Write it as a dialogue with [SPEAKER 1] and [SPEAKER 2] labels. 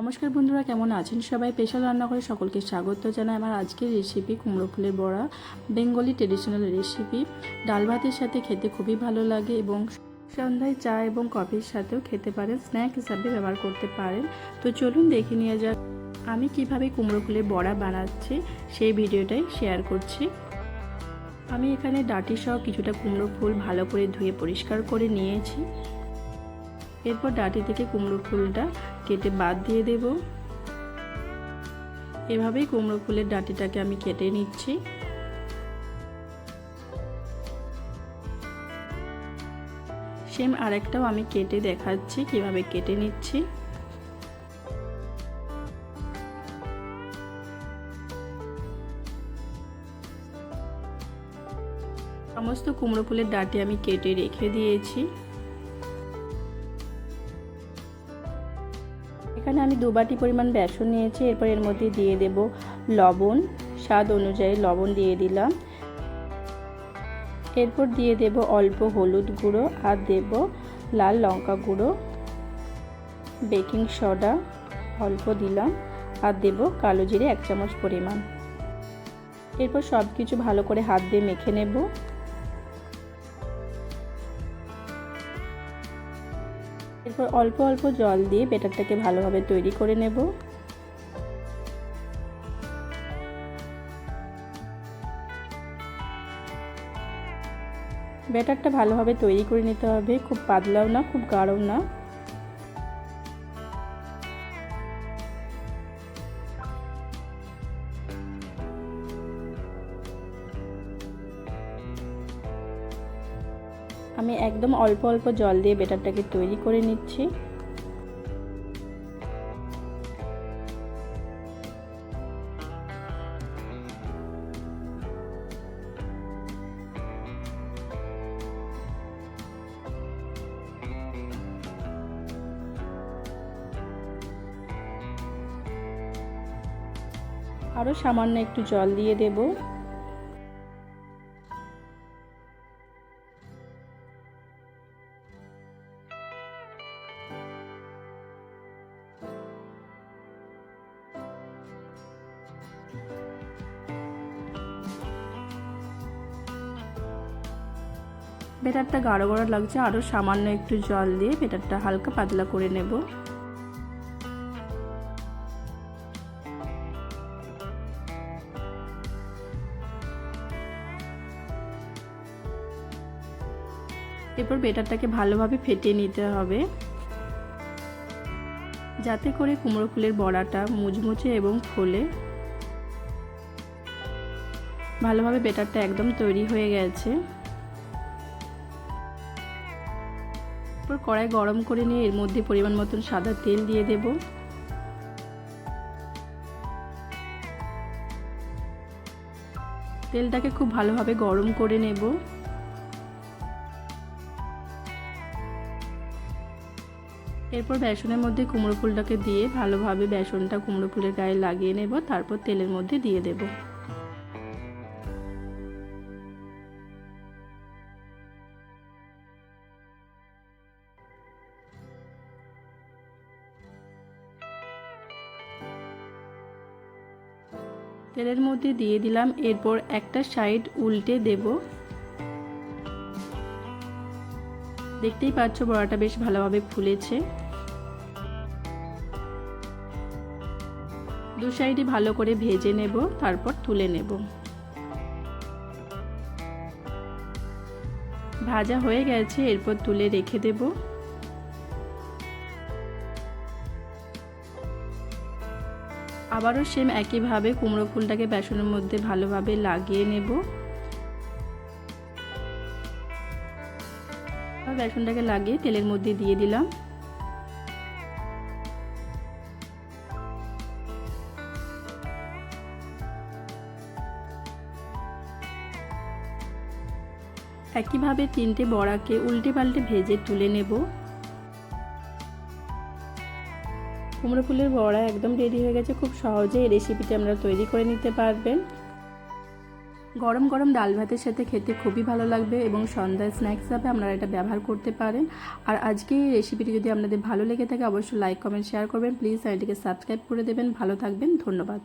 [SPEAKER 1] নমস্কার বন্ধুরা, কেমন আছেন সবাই? স্পেশাল রান্না করে সকলকে স্বাগত জানাই আমার আজকের রেসিপি কুমড়ো ফুলের বড়া, বেঙ্গলি ট্রেডিশনাল রেসিপি ডাল ভাতের সাথে খেতে খুবই ভালো লাগে এবং সন্ধ্যায় চা এবং কফির সাথেও খেতে পারেন স্ন্যাক হিসাবে ব্যবহার করতে পারেন। তো চলুন দেখে নিয়ে যাক আমি কীভাবে কুমড়ো ফুলের বড়া বানাচ্ছি, সেই ভিডিওটাই শেয়ার করছি। আমি এখানে ডাটি সহ কিছুটা কুমড়ো ফুল ভালো করে ধুয়ে পরিষ্কার করে নিয়েছি। এরপর ডাটি থেকে কুমড়ো ফুলটা কেটে বাদ দিয়ে দেব। এভাবেই কুমড়ো ফুলের ডাটিটাকে আমি কেটে নিচ্ছি। সেম আরেকটাও আমি কেটে দেখাচ্ছি, কীভাবে কেটে নিচ্ছি। সমস্ত কুমড়ো ফুলের ডাটি আমি কেটে রেখে দিয়েছি। এখানে আমি দু বাটি পরিমাণ বেসন নিয়েছি, এরপর এর মধ্যে দিয়ে দেব লবণ, স্বাদ অনুযায়ী লবণ দিয়ে দিলাম। এরপর দিয়ে দেব অল্প হলুদ গুঁড়ো আর দেব লাল লঙ্কা গুঁড়ো, বেকিং সোডা অল্প দিলাম আর দেব কালো জিরে এক চামচ পরিমাণ। এরপর সব কিছু ভালো করে হাত দিয়ে মেখে নেব। এরপর অল্প অল্প জল দিয়ে বেটারটাকে ভালোভাবে তৈরি করে নেব। ব্যাটারটা ভালোভাবে তৈরি করে নিতে হবে, খুব পাতলাও না, খুব গাঢ়ও না। আমি একদম অল্প অল্প জল দিয়ে বেটারটাকে তৈরি করে নিচ্ছি। আরও সামান্য একটু জল দিয়ে দেবো। বেটারটা গাঢ় গাঢ় লাগছে আরও সামান্য একটু জল দিয়ে বেটারটা হালকা পাতলা করে নেব। এরপর বেটারটাকে ভালোভাবে ফেটিয়ে নিতে হবে। যাতে করে কুমড়ো ফুলের বড়াটা মুচমুচে এবং ফোলে। ভালোভাবে বেটারটা একদম তৈরি হয়ে গেছে। এরপর কড়াই গরম করে নিয়ে এর মধ্যে পরিমাণ মতন সাদা তেল দিয়ে দেব। তেলটাকে খুব ভালোভাবে গরম করে নেব। এরপর বেসনের মধ্যে কুমড়ো ফুলটাকে দিয়ে ভালোভাবে বেসনটা কুমড়ো ফুলের গায়ে লাগিয়ে নেব, তারপর তেলের মধ্যে দিয়ে দেবো। তেলের মধ্যে দিয়ে দিলাম, এরপর একটা সাইড উল্টে দেব। দেখতেই পাচ্ছ বড়াটা বেশ ভালোভাবে ফুলেছে। দু সাইডে ভালো করে ভেজে নেব, তারপর তুলে নেব। ভাজা হয়ে গেছে, এরপর তুলে রেখে দেবো। আবারও সেম একইভাবে কুমড়ো ফুলটাকে বেসনের মধ্যে ভালোভাবে লাগিয়ে নেব। বেসনটাকে লাগিয়ে তেলের মধ্যে দিয়ে দিলাম। একইভাবে তিনটে বড়াকে উল্টে পাল্টে ভেজে তুলে নেব। কুমড়ো ফুলের বড়া একদম রেডি হয়ে গেছে। খুব সহজে এই রেসিপিটি আমরা তৈরি করে নিতে পারবেন। গরম গরম ডাল ভাতের সাথে খেতে খুবই ভালো লাগবে এবং সন্ধ্যায় স্ন্যাক্স হিসাবে আপনারা এটা ব্যবহার করতে পারেন। আর আজকে এই রেসিপিটি যদি আপনাদের ভালো লেগে থাকে, অবশ্যই লাইক কমেন্ট শেয়ার করবেন। প্লিজ চ্যানেলটিকে সাবস্ক্রাইব করে দেবেন। ভালো থাকবেন। ধন্যবাদ।